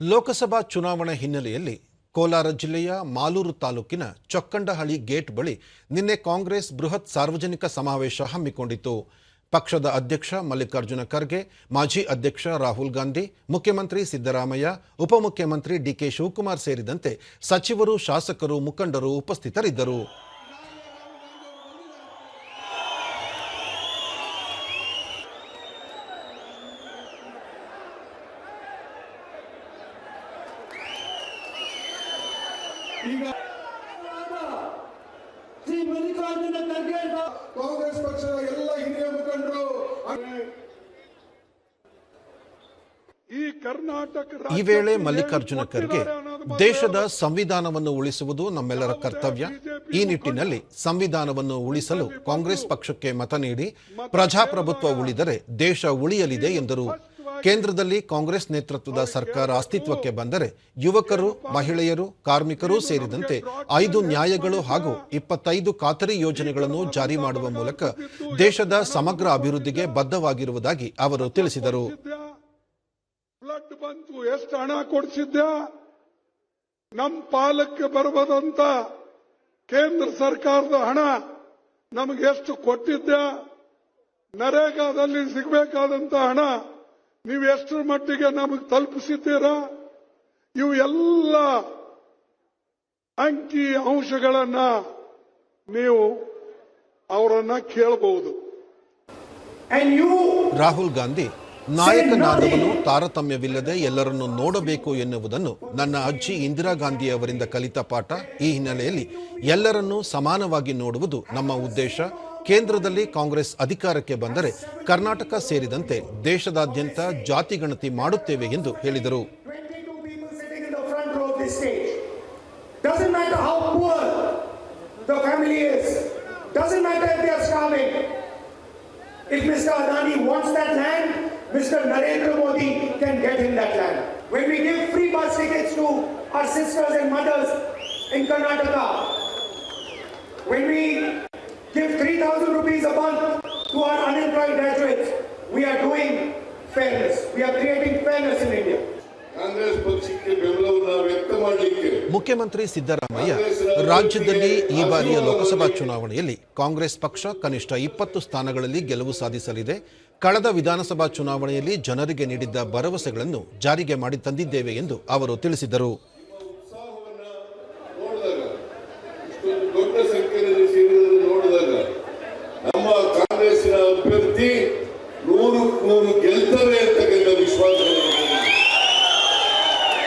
ಲೋಕಸಭಾ ಚುನಾವಣೆ ಹಿನ್ನೆಲೆಯಲ್ಲಿ ಕೋಲಾರ ಜಿಲ್ಲೆಯ ಮಾಲೂರು ತಾಲೂಕಿನ ಚೊಕ್ಕಂಡಹಳ್ಳಿ ಗೇಟ್ ಬಳಿ ನಿನ್ನೆ ಕಾಂಗ್ರೆಸ್ ಬೃಹತ್ ಸಾರ್ವಜನಿಕ ಸಮಾವೇಶ ಹಮ್ಮಿಕೊಂಡಿತು. ಪಕ್ಷದ ಅಧ್ಯಕ್ಷ ಮಲ್ಲಿಕಾರ್ಜುನ ಖರ್ಗೆ, ಮಾಜಿ ಅಧ್ಯಕ್ಷ ರಾಹುಲ್ ಗಾಂಧಿ, ಮುಖ್ಯಮಂತ್ರಿ ಸಿದ್ದರಾಮಯ್ಯ, ಉಪಮುಖ್ಯಮಂತ್ರಿ ಡಿಕೆ ಶಿವಕುಮಾರ್ ಸೇರಿದಂತೆ ಸಚಿವರು, ಶಾಸಕರು, ಮುಖಂಡರು ಉಪಸ್ಥಿತರಿದ್ದರು. ಈಗ ಶ್ರೀ ಮಲ್ಲಿಕಾರ್ಜುನ ಖರ್ಗೆ ಕಾಂಗ್ರೆಸ್ ಪಕ್ಷದ ಎಲ್ಲ ಹಿರಿಯ ಮುಖಂಡರು ಈ ಕರ್ನಾಟಕ ಈ ವೇಳೆ ಮಲ್ಲಿಕಾರ್ಜುನ ಖರ್ಗೆ ದೇಶದ ಸಂವಿಧಾನವನ್ನು ಉಳಿಸುವುದು ನಮ್ಮೆಲ್ಲರ ಕರ್ತವ್ಯ. ಈ ನಿಟ್ಟಿನಲ್ಲಿ ಸಂವಿಧಾನವನ್ನು ಉಳಿಸಲು ಕಾಂಗ್ರೆಸ್ ಪಕ್ಷಕ್ಕೆ ಮತ ನೀಡಿ ಪ್ರಜಾಪ್ರಭುತ್ವ ಉಳಿದರೆ ದೇಶ ಉಳಿಯಲಿದೆ ಎಂದರು. ಕೇಂದ್ರದಲ್ಲಿ ಕಾಂಗ್ರೆಸ್ ನೇತೃತ್ವದ ಸರ್ಕಾರ ಅಸ್ತಿತ್ವಕ್ಕೆ ಬಂದರೆ ಯುವಕರು, ಮಹಿಳೆಯರು, ಕಾರ್ಮಿಕರು ಸೇರಿದಂತೆ ಐದು ನ್ಯಾಯಗಳು ಹಾಗೂ ಇಪ್ಪತ್ತೈದು ಖಾತರಿ ಯೋಜನೆಗಳನ್ನು ಜಾರಿ ಮಾಡುವ ಮೂಲಕ ದೇಶದ ಸಮಗ್ರ ಅಭಿವೃದ್ಧಿಗೆ ಬದ್ಧವಾಗಿರುವುದಾಗಿ ಅವರು ತಿಳಿಸಿದರು. ಎಷ್ಟು ಹಣ ಕೊಡಿಸಿದ್ದ ನಮ್ಮ ಪಾಲಕ್ಕೆ ಬರಬದಂತ ಕೇಂದ್ರ ಸರ್ಕಾರದ ಹಣ ನಮಗೆ ಎಷ್ಟು ಕೊಟ್ಟಿದ್ದ ನರೇಗಾದಲ್ಲಿ ಸಿಗಬೇಕಾದಂತ ಹಣ ನೀವು ಎಷ್ಟರ ಮಟ್ಟಿಗೆ ನಮಗೆ ತಲುಪಿಸಿದ್ದೀರಾ? ಇವು ಎಲ್ಲ ಅಂಕಿ ಅಂಶಗಳನ್ನ ನೀವು ಅವರನ್ನ ಕೇಳಬಹುದು ರಾಹುಲ್ ಗಾಂಧಿ ನಾಯಕನಾದವನು ತಾರತಮ್ಯವಿಲ್ಲದೆ ಎಲ್ಲರನ್ನು ನೋಡಬೇಕು ಎನ್ನುವುದನ್ನು ನನ್ನ ಅಜ್ಜಿ ಇಂದಿರಾ ಗಾಂಧಿ ಅವರಿಂದ ಕಲಿತ ಪಾಠ ಈ ಹಿನ್ನೆಲೆಯಲ್ಲಿ ಎಲ್ಲರನ್ನೂ ಸಮಾನವಾಗಿ ನೋಡುವುದು ನಮ್ಮ ಉದ್ದೇಶ. ಕೇಂದ್ರದಲ್ಲಿ ಕಾಂಗ್ರೆಸ್ ಅಧಿಕಾರಕ್ಕೆ ಬಂದರೆ ಕರ್ನಾಟಕ ಸೇರಿದಂತೆ ದೇಶದಾದ್ಯಂತ ಜಾತಿ ಗಣತಿ ಮಾಡುತ್ತೇವೆ ಎಂದು ಹೇಳಿದರು 22 people sitting in the front row of this stage. Doesn't matter how poor the family is. Doesn't matter if. Adani wants that land, Mr. Narendra Modi can get that land. When we give free bus tickets to our sisters and mothers in Karnataka, when we give 3,000 rupees a month to our unemployed graduates. We are doing fairness. We are creating fairness in India. ಮುಖ್ಯಮಂತ್ರಿ ಸಿದ್ದರಾಮಯ್ಯ ರಾಜ್ಯದಲ್ಲಿ ಈ ಬಾರಿಯ ಲೋಕಸಭಾ ಚುನಾವಣೆಯಲ್ಲಿ ಕಾಂಗ್ರೆಸ್ ಪಕ್ಷ ಕನಿಷ್ಠ ಇಪ್ಪತ್ತು ಸ್ಥಾನಗಳಲ್ಲಿ ಗೆಲುವು ಸಾಧಿಸಲಿದೆ ಕಳೆದ ವಿಧಾನಸಭಾ ಚುನಾವಣೆಯಲ್ಲಿ ಜನರಿಗೆ ನೀಡಿದ್ದ ಭರವಸೆಗಳನ್ನು ಜಾರಿಗೆ ಮಾಡಿ ತಂದಿದ್ದೇವೆ ಎಂದು ಅವರು ತಿಳಿಸಿದರು ದೊಡ್ಡ